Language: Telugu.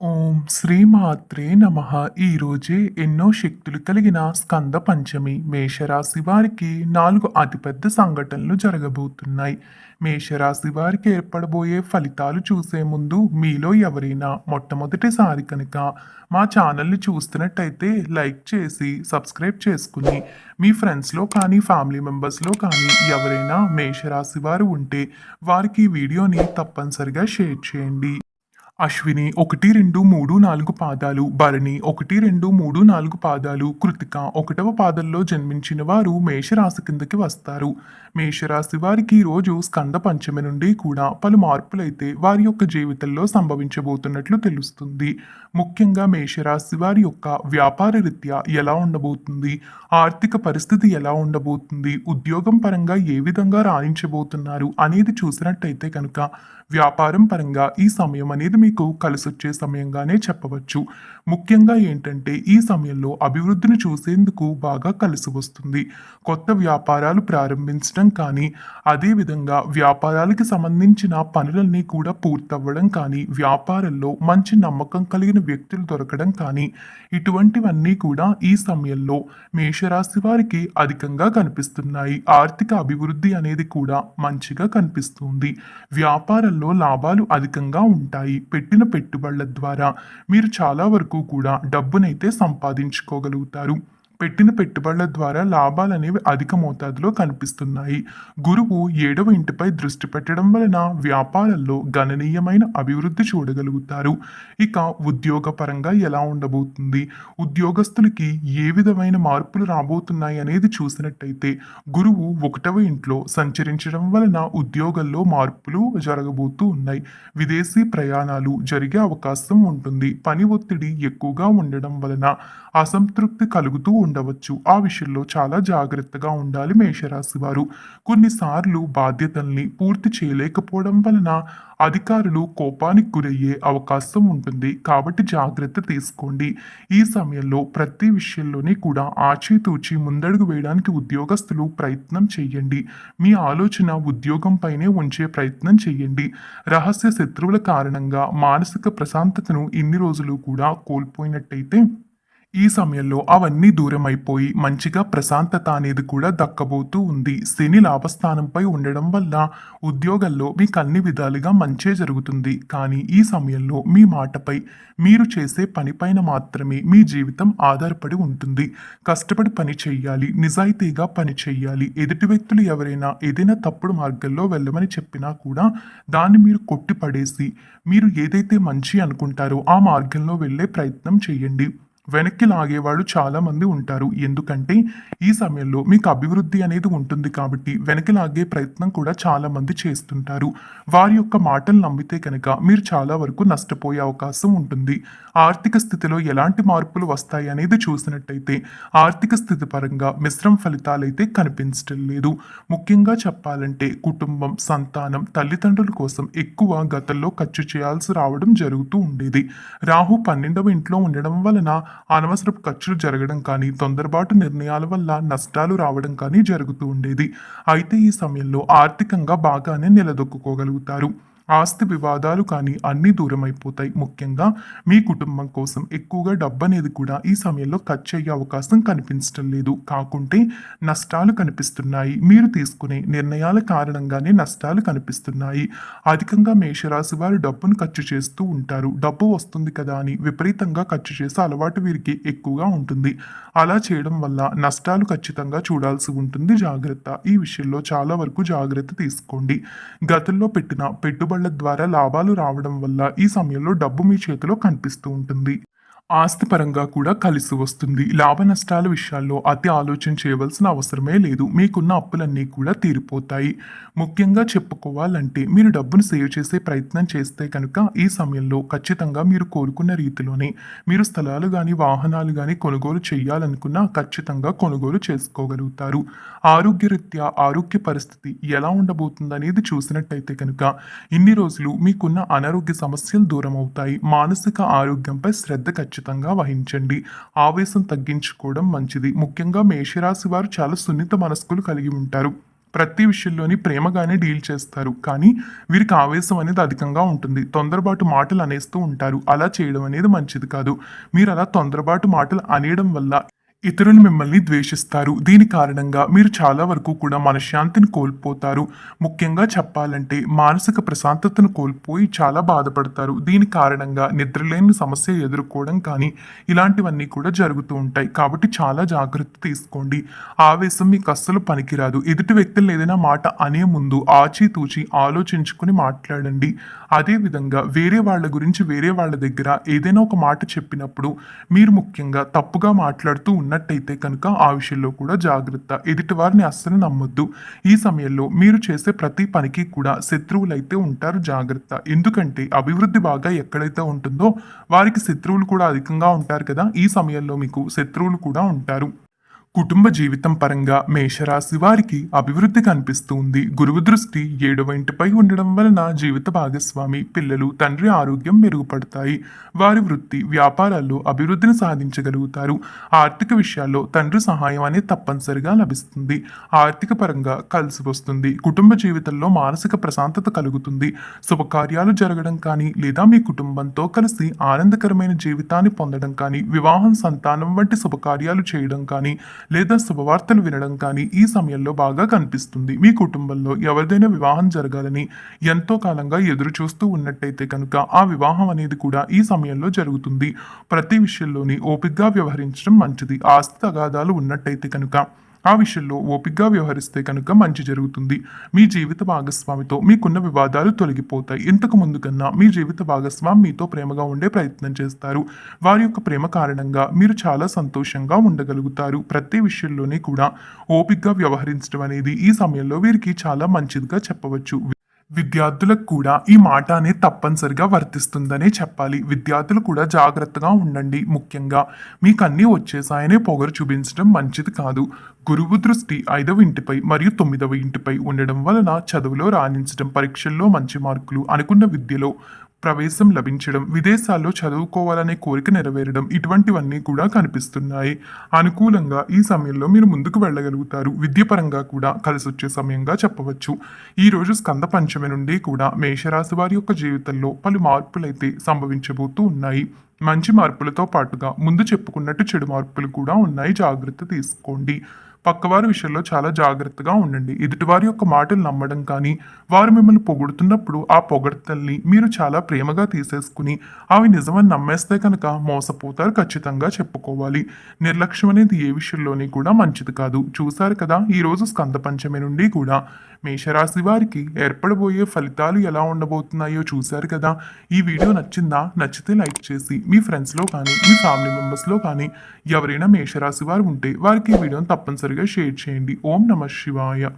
ఓం శ్రీమాత్రే నమ. ఈరోజే ఎన్నో శక్తులు కలిగిన స్కంద పంచమి. మేషరాశి వారికి నాలుగు అతిపెద్ద సంఘటనలు జరగబోతున్నాయి. మేషరాశి వారికి ఏర్పడబోయే ఫలితాలు చూసే ముందు మీలో ఎవరైనా మొట్టమొదటిసారి కనుక మా ఛానల్ని చూస్తున్నట్టయితే లైక్ చేసి సబ్స్క్రైబ్ చేసుకుని మీ ఫ్రెండ్స్లో కానీ ఫ్యామిలీ మెంబర్స్లో కానీ ఎవరైనా మేషరాశి వారు ఉంటే వారికి ఈ వీడియోని తప్పనిసరిగా షేర్ చేయండి. అశ్విని ఒకటి రెండు మూడు నాలుగు పాదాలు భరణి ఒకటి రెండు మూడు నాలుగు పాదాలు కృతిక ఒకటవ పాదంలో జన్మించిన వారు మేషరాశి కిందకి వస్తారు. మేషరాశి వారికి రోజు స్కంద పంచమి నుండి కూడా పలు మార్పులైతే వారి యొక్క జీవితంలో సంభవించబోతున్నట్లు తెలుస్తుంది. ముఖ్యంగా మేషరాశి వారి యొక్క వ్యాపార రీత్యా ఎలా ఉండబోతుంది? ఆర్థిక పరిస్థితి ఎలా ఉండబోతుంది? ఉద్యోగం పరంగా ఏ విధంగా రాణించబోతున్నారు అనేది చూసినట్టయితే కనుక వ్యాపారం పరంగా ఈ సమయం అనేది మీకు కలిసొచ్చే సమయంగానే చెప్పవచ్చు. ముఖ్యంగా ఏంటంటే ఈ సమయంలో అభివృద్ధిని చూసేందుకు బాగా కలిసి వస్తుంది. కొత్త వ్యాపారాలు ప్రారంభించడం కానీ అదేవిధంగా వ్యాపారాలకి సంబంధించిన పనులన్నీ కూడా పూర్తవ్వడం కానీ వ్యాపారంలో మంచి నమ్మకం కలిగిన వ్యక్తులు దొరకడం కానీ ఇటువంటివన్నీ కూడా ఈ సమయంలో మేషరాశి వారికి అధికంగా కనిపిస్తున్నాయి. ఆర్థిక అభివృద్ధి అనేది కూడా మంచిగా కనిపిస్తుంది. వ్యాపారంలో లాభాలు అధికంగా ఉంటాయి. పెట్టిన పెట్టుబడుల ద్వారా మీరు చాలా వరకు కూడా డబ్బునైతే సంపాదించుకోగలుగుతారు. పెట్టిన పెట్టుబడుల ద్వారా లాభాలు అనేవి అధిక మోతాదులో కనిపిస్తున్నాయి. గురువు ఏడవ ఇంటిపై దృష్టి పెట్టడం వలన వ్యాపారాల్లో గణనీయమైన అభివృద్ధి చూడగలుగుతారు. ఇక ఉద్యోగపరంగా ఎలా ఉండబోతుంది? ఉద్యోగస్తులకి ఏ విధమైన మార్పులు రాబోతున్నాయి అనేది చూసినట్టయితే గురువు ఒకటవ ఇంట్లో సంచరించడం వలన ఉద్యోగంలో మార్పులు జరగబోతూ ఉన్నాయి. విదేశీ ప్రయాణాలు జరిగే అవకాశం ఉంటుంది. పని ఒత్తిడి ఎక్కువగా ఉండడం వలన అసంతృప్తి కలుగుతూ ఉండవచ్చు. ఆ విషయంలో చాలా జాగ్రత్తగా ఉండాలి మేషరాశి వారు. కొన్నిసార్లు బాధ్యతల్ని పూర్తి చేయలేకపోవడం వలన అధికారులు కోపానికి గురయ్యే అవకాశం ఉంటుంది. కాబట్టి జాగ్రత్త తీసుకోండి. ఈ సమయంలో ప్రతి విషయంలోనే కూడా ఆచితూచి ముందడుగు వేయడానికి ఉద్యోగస్తులు ప్రయత్నం చేయండి. మీ ఆలోచన ఉద్యోగంపైనే ఉంచే ప్రయత్నం చేయండి. రహస్య శత్రువుల కారణంగా మానసిక ప్రశాంతతను ఇన్ని రోజులు కూడా కోల్పోయినట్టయితే ఈ సమయంలో అవన్నీ దూరం అయిపోయి మంచిగా ప్రశాంతత అనేది కూడా దక్కబోతూ ఉంది. శని లాభస్థానంపై ఉండడం వల్ల ఉద్యోగంలో మీకు అన్ని విధాలుగా మంచే జరుగుతుంది. కానీ ఈ సమయంలో మీ మాటపై మీరు చేసే పనిపైన మాత్రమే మీ జీవితం ఆధారపడి ఉంటుంది. కష్టపడి పని చేయాలి నిజాయితీగా పని చేయాలి. ఎదుటి వ్యక్తులు ఎవరైనా ఏదైనా తప్పుడు మార్గంలో వెళ్ళమని చెప్పినా కూడా దాన్ని మీరు కొట్టిపడేసి మీరు ఏదైతే మంచి అనుకుంటారో ఆ మార్గంలో వెళ్ళే ప్రయత్నం చేయండి. వెనక్కి లాగేవాళ్ళు చాలామంది ఉంటారు. ఎందుకంటే ఈ సమయంలో మీకు అభివృద్ధి అనేది ఉంటుంది కాబట్టి వెనక్కి లాగే ప్రయత్నం కూడా చాలామంది చేస్తుంటారు. వారి యొక్క మాటలు నమ్మితే కనుక మీరు చాలా వరకు నష్టపోయే అవకాశం ఉంటుంది. ఆర్థిక స్థితిలో ఎలాంటి మార్పులు వస్తాయి అనేది చూసినట్టయితే ఆర్థిక స్థితి పరంగా మిశ్రమ ఫలితాలైతే అయితే కనిపించడం లేదు. ముఖ్యంగా చెప్పాలంటే కుటుంబం సంతానం తల్లిదండ్రుల కోసం ఎక్కువ గతంలో ఖర్చు చేయాల్సి రావడం జరుగుతూ ఉండేది. రాహు పన్నెండవ ఇంట్లో ఉండడం వలన అనవసరపు ఖర్చులు జరగడం కానీ తొందరపాటు నిర్ణయాల వల్ల నష్టాలు రావడం కానీ జరుగుతూ ఉండేది. అయితే ఈ సమయంలో ఆర్థికంగా బాగానే నిలదొక్కుకోగలుగుతారు. ఆస్తి వివాదాలు కానీ అన్నీ దూరం అయిపోతాయి ముఖ్యంగా మీ కుటుంబం కోసం ఎక్కువగా డబ్బు అనేది కూడా ఈ సమయంలో ఖర్చు అయ్యే అవకాశం కనిపించడం లేదు. కాకుంటే నష్టాలు కనిపిస్తున్నాయి. మీరు తీసుకునే నిర్ణయాల కారణంగానే నష్టాలు కనిపిస్తున్నాయి. అధికంగా మేషరాశి వారు డబ్బును ఖర్చు చేస్తూ ఉంటారు. డబ్బు వస్తుంది కదా అని విపరీతంగా ఖర్చు చేసే అలవాటు వీరికి ఎక్కువగా ఉంటుంది. అలా చేయడం వల్ల నష్టాలు ఖచ్చితంగా చూడాల్సి ఉంటుంది. జాగ్రత్త. ఈ విషయంలో చాలా వరకు జాగ్రత్త తీసుకోండి. గతంలో పెట్టిన పెట్టుబడి పెట్టుబడుల ద్వారా లాభాలు రావడం వల్ల ఈ సమయంలో డబ్బు మీ చేతిలో కనిపిస్తూ ఉంటుంది. ఆస్తి పరంగా కూడా కలిసి వస్తుంది. లాభ నష్టాల విషయాల్లో అతి ఆలోచన చేయవలసిన అవసరమే లేదు. మీకున్న అప్పులన్నీ కూడా తీరిపోతాయి. ముఖ్యంగా చెప్పుకోవాలంటే మీరు డబ్బును సేవ్ చేసే ప్రయత్నం చేస్తే కనుక ఈ సమయంలో ఖచ్చితంగా మీరు కోరుకున్న రీతిలోనే మీరు స్థలాలు కానీ వాహనాలు కానీ కొనుగోలు చేయాలనుకున్నా ఖచ్చితంగా కొనుగోలు చేసుకోగలుగుతారు. ఆరోగ్యరీత్యా ఆరోగ్య పరిస్థితి ఎలా ఉండబోతుంది అనేది చూసినట్టయితే కనుక ఇన్ని రోజులు మీకున్న అనారోగ్య సమస్యలు దూరం అవుతాయి మానసిక ఆరోగ్యంపై శ్రద్ధ ఖచ్చితంగా వహించండి. ఆవేశం తగ్గించుకోవడం మంచిది. ముఖ్యంగా మేషరాశి వారు చాలా సున్నిత మనస్కులు కలిగి ఉంటారు. ప్రతి విషయంలోని ప్రేమగానే డీల్ చేస్తారు. కానీ వీరికి ఆవేశం అనేది అధికంగా ఉంటుంది. తొందరపాటు మాటలు అనేస్తూ ఉంటారు. అలా చేయడం అనేది మంచిది కాదు. మీరు అలా తొందరపాటు మాటలు అనేయడం వల్ల ఇతరులు మిమ్మల్ని ద్వేషిస్తారు. దీని కారణంగా మీరు చాలా వరకు కూడా మనశ్శాంతిని కోల్పోతారు. ముఖ్యంగా చెప్పాలంటే మానసిక ప్రశాంతతను కోల్పోయి చాలా బాధపడతారు. దీని కారణంగా నిద్రలేని సమస్య ఎదుర్కోవడం కానీ ఇలాంటివన్నీ కూడా జరుగుతూ ఉంటాయి. కాబట్టి చాలా జాగ్రత్త తీసుకోండి. ఆవేశం మీకు అస్సలు పనికిరాదు. ఎదుటి వ్యక్తులు ఏదైనా మాట అనే ముందు ఆచితూచి ఆలోచించుకుని మాట్లాడండి. అదేవిధంగా వేరే వాళ్ళ గురించి వేరే వాళ్ళ దగ్గర ఏదైనా ఒక మాట చెప్పినప్పుడు మీరు ముఖ్యంగా తప్పుగా మాట్లాడుతూ ఉన్నట్టయితే కనుక ఆ విషయంలో కూడా జాగ్రత్త. ఎదుటి వారిని అస్సలు నమ్మొద్దు. ఈ సమయంలో మీరు చేసే ప్రతి పనికి కూడా శత్రువులైతే ఉంటారు జాగ్రత్త. ఎందుకంటే అభివృద్ధి బాగా ఎక్కడైతే ఉంటుందో వారికి శత్రువులు కూడా అధికంగా ఉంటారు కదా. ఈ సమయంలో మీకు శత్రువులు కూడా ఉంటారు. కుటుంబ జీవితం పరంగా మేషరాశి వారికి అభివృద్ధి కనిపిస్తుంది. గురువు దృష్టి ఏడవ ఇంటిపై ఉండడం వలన జీవిత భాగస్వామి పిల్లలు తండ్రి ఆరోగ్యం మెరుగుపడతాయి. వారి వృత్తి వ్యాపారాల్లో అభివృద్ధిని సాధించగలుగుతారు. ఆర్థిక విషయాల్లో తండ్రి సహాయం అనేది తప్పనిసరిగా లభిస్తుంది. ఆర్థిక పరంగా కలిసి వస్తుంది. కుటుంబ జీవితంలో మానసిక ప్రశాంతత కలుగుతుంది. శుభకార్యాలు జరగడం కానీ లేదా మీ కుటుంబంతో కలిసి ఆనందకరమైన జీవితాన్ని పొందడం కానీ వివాహం సంతానం వంటి శుభకార్యాలు చేయడం కానీ లేదా శుభవార్తను వినడం కానీ ఈ సమయంలో బాగా కనిపిస్తుంది. మీ కుటుంబంలో ఎవరిదైనా వివాహం జరగాలని ఎంతో కాలంగా ఎదురు చూస్తూ ఉన్నట్టయితే కనుక ఆ వివాహం అనేది కూడా ఈ సమయంలో జరుగుతుంది. ప్రతి విషయంలోని ఓపిగ్గా వ్యవహరించడం మంచిది. ఆస్తి తగాదాలు ఉన్నట్టయితే కనుక ఆ విషయంలో ఓపిగ్గా వ్యవహరిస్తే కనుక మంచి జరుగుతుంది. మీ జీవిత భాగస్వామితో మీకున్న వివాదాలు తొలగిపోతాయి. ఇంతకు ముందు కన్నా మీ జీవిత భాగస్వామి మీతో ప్రేమగా ఉండే ప్రయత్నం చేస్తారు. వారి యొక్క ప్రేమ కారణంగా మీరు చాలా సంతోషంగా ఉండగలుగుతారు. ప్రతి విషయంలోనే కూడా ఓపిగ్గా వ్యవహరించడం అనేది ఈ సమయంలో వీరికి చాలా మంచిదిగా చెప్పవచ్చు. విద్యార్థులకు కూడా ఈ మాట అనేది తప్పనిసరిగా వర్తిస్తుందనే చెప్పాలి. విద్యార్థులు కూడా జాగ్రత్తగా ఉండండి ముఖ్యంగా. మీకు అన్నీ వచ్చేసాయనే పొగరు చూపించడం మంచిది కాదు. గురువు దృష్టి ఐదవ ఇంటిపై మరియు తొమ్మిదవ ఇంటిపై ఉండడం వలన చదువులో రాణించడం పరీక్షల్లో మంచి మార్కులు అనుకున్న విద్యలో ప్రవేశం లభించడం విదేశాల్లో చదువుకోవాలనే కోరిక నెరవేరడం ఇటువంటివన్నీ కూడా కనిపిస్తున్నాయి. అనుకూలంగా ఈ సమయంలో మీరు ముందుకు వెళ్ళగలుగుతారు. విద్యపరంగా కూడా కలిసి వచ్చే సమయంగా చెప్పవచ్చు. ఈరోజు స్కంద పంచమి నుండి కూడా మేషరాశి వారి యొక్క జీవితంలో పలు మార్పులైతే సంభవించబోతూ ఉన్నాయి. మంచి మార్పులతో పాటుగా ముందు చెప్పుకున్నట్టు చెడు మార్పులు కూడా ఉన్నాయి. జాగ్రత్త తీసుకోండి. పక్కవారి విషయంలో చాలా జాగ్రత్తగా ఉండండి. ఎదుటివారి యొక్క మాటలు నమ్మడం కానీ వారు మిమ్మల్ని పొగుడుతున్నప్పుడు ఆ పొగడ్తల్ని మీరు చాలా ప్రేమగా తీసేసుకుని అవి నిజమని నమ్మేస్తే కనుక మోసపోతారు ఖచ్చితంగా చెప్పుకోవాలి. నిర్లక్ష్యం అనేది ఏ విషయంలోని కూడా మంచిది కాదు. చూశారు కదా ఈరోజు స్కంద పంచమి నుండి కూడా మేషరాశి వారికి ఏర్పడబోయే ఫలితాలు ఎలా ఉండబోతున్నాయో చూశారు కదా. ఈ వీడియో నచ్చిందా? నచ్చితే లైక్ చేసి మీ ఫ్రెండ్స్లో కానీ మీ ఫ్యామిలీ మెంబర్స్లో కానీ ఎవరైనా మేషరాశి వారు ఉంటే వారికి ఈ వీడియోని తప్పనిసరిగా షేర్ చేయండి. ఓం నమ శివాయ.